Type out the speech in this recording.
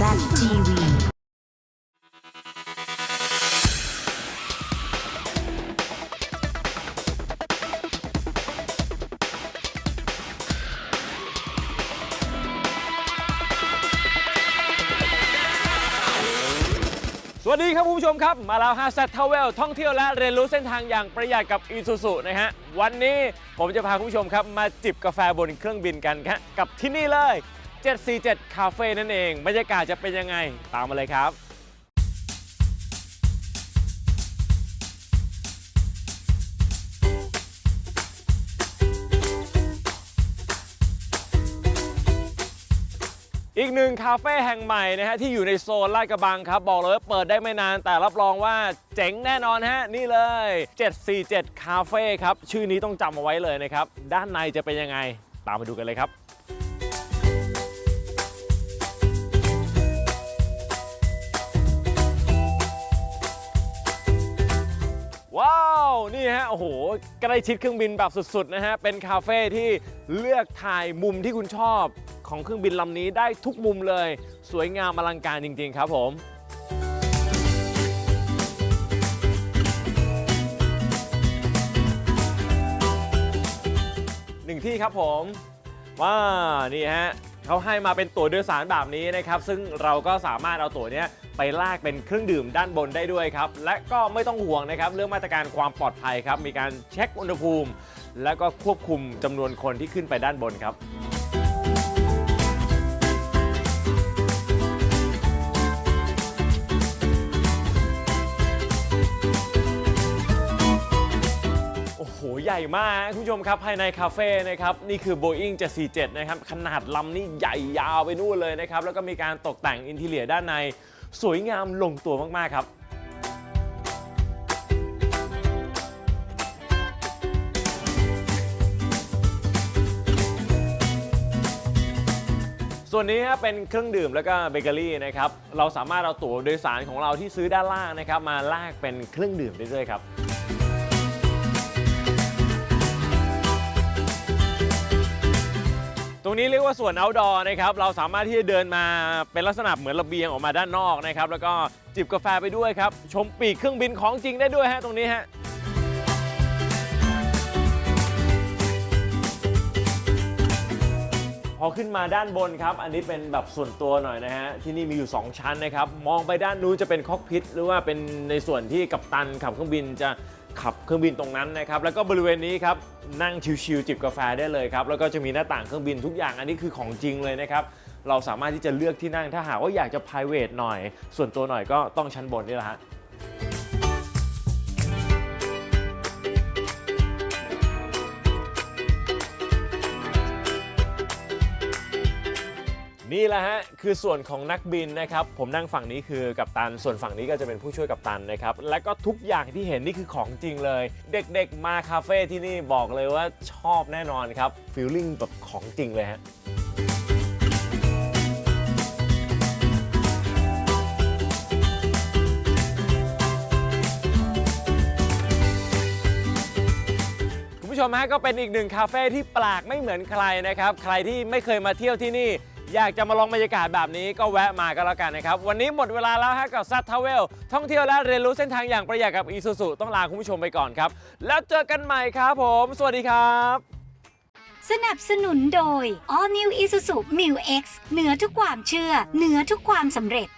ZTV สวัสดีครับคุณผู้ชมครับ มาแล้วฮะ z t r a v e l ท่องเที่ยวและเรียนรู้เส้นทางอย่างประหยัดกับ i s u z u นะฮะ วันนี้ผมจะพาคุณผู้ชมครับ มาจิบกาแฟบนเครื่องบินกันครับกับที่นี่เลย 747คาเฟ่นั่นเอง บรรยากาศจะเป็นยังไง ตามมาเลยครับอีกหนึ่งคาเฟ่แห่งใหม่นะฮะที่อยู่ในโซนลาดกระบังครับ บอกเลยว่าเปิดได้ไม่นานแต่รับรองว่าเจ๋งแน่นอนฮะ นี่เลย 747 คาเฟ่ครับ ชื่อนี้ต้องจำเอาไว้เลยนะครับ ด้านในจะเป็นยังไง ตามมาดูกันเลยครับ โอ้โหใกล้ชิดเครื่องบินแบบสุดๆนะฮะ เป็นคาเฟ่ที่เลือกถ่ายมุมที่คุณชอบของเครื่องบินลำนี้ได้ทุกมุมเลย สวยงามอลังการจริงๆครับผมหนึ่งที่ครับผมว้านี่ฮะ เขาให้มาเป็นตั๋วโดยสารแบบนี้นะครับ ซึ่งเราก็สามารถเอาตั๋วเนี้ยไปลากเป็นเครื่องดื่มด้านบนได้ด้วยครับ และก็ไม่ต้องห่วงนะครับ เรื่องมาตรการความปลอดภัยครับ มีการเช็คอุณหภูมิ และก็ควบคุมจำนวนคนที่ขึ้นไปด้านบนครับ ญ่มากคุณผู้ชมครับภายในคาเฟ่นะครับนี่คือ Boeing 747 นะครับ ขนาดลำนี่ใหญ่ยาวไปนู่นเลยนะครับ แล้วก็มีการตกแต่งอินทีเลียด้านใน สวยงามลงตัวมาก ๆ ครับส่วนนี้ฮะเป็นเครื่องดื่มแล้วก็เบเกอรี่นะครับ เราสามารถเอาตั๋วโดยสารของเราที่ซื้อด้านล่างนะครับ มาลากเป็นเครื่องดื่มได้ด้วยครับ ตรงนี้เรียกว่าสวน outdoor นะครับ เราสามารถที่จะเดินมาเป็นลักษณะเหมือนระเบียงออกมาด้านนอกนะครับ แล้วก็จิบกาแฟไปด้วยครับ ชมปีกเครื่องบินของจริงได้ด้วยฮะตรงนี้ฮะ พอขึ้นมาด้านบนครับ อันนี้เป็นแบบส่วนตัวหน่อยนะฮะ ที่นี่มีอยู่ 2 ชั้นนะครับ มองไปด้านนู้นจะเป็นคอกพิทหรือว่าเป็นในส่วนที่กัปตันขับเครื่องบินจะ ขับเครื่องบินตรงนั้นนะครับแล้วก็บริเวณนี้ครับนั่งชิลๆจิบกาแฟได้เลยครับแล้วก็จะมีหน้าต่างเครื่องบินทุกอย่างอันนี้คือของจริงเลยนะครับเราสามารถที่จะเลือกที่นั่งถ้าหากว่าอยากจะ p r i v a t หน่อย ส่วนตัวหน่อยก็ต้องชั้นบนนี่แหละฮะ นี่แหละฮะคือส่วนของนักบินนะครับผมนั่งฝั่งนี้คือกัปตันส่วนฝั่งนี้ก็จะเป็นผู้ช่วยกัปตันนะครับและก็ทุกอย่างที่เห็นนี่คือของจริงเลย เด็กๆ มาคาเฟ่ที่นี่บอกเลยว่าชอบแน่นอนครับฟีลลิ่งแบบของจริงเลยฮะคุณผู้ชมฮะก็เป็นอีกหนึ่งคาเฟ่ที่แปลกไม่เหมือนใครนะครับใครที่ไม่เคยมาเที่ยวที่นี่ อยากจะมาลองบรรยากาศแบบนี้ก็แวะมาก็แล้วกันนะครับ วันนี้หมดเวลาแล้วฮะกับซัตทาวเวลท่องเที่ยวและเรียนรู้เส้นทางอย่างประหยัดกับอีซูซูต้องลาคุณผู้ชมไปก่อนครับ แล้วเจอกันใหม่ครับผม สวัสดีครับ สนับสนุนโดย All New Isuzu Mu X เหนือทุกความเชื่อ เหนือทุกความสำเร็จ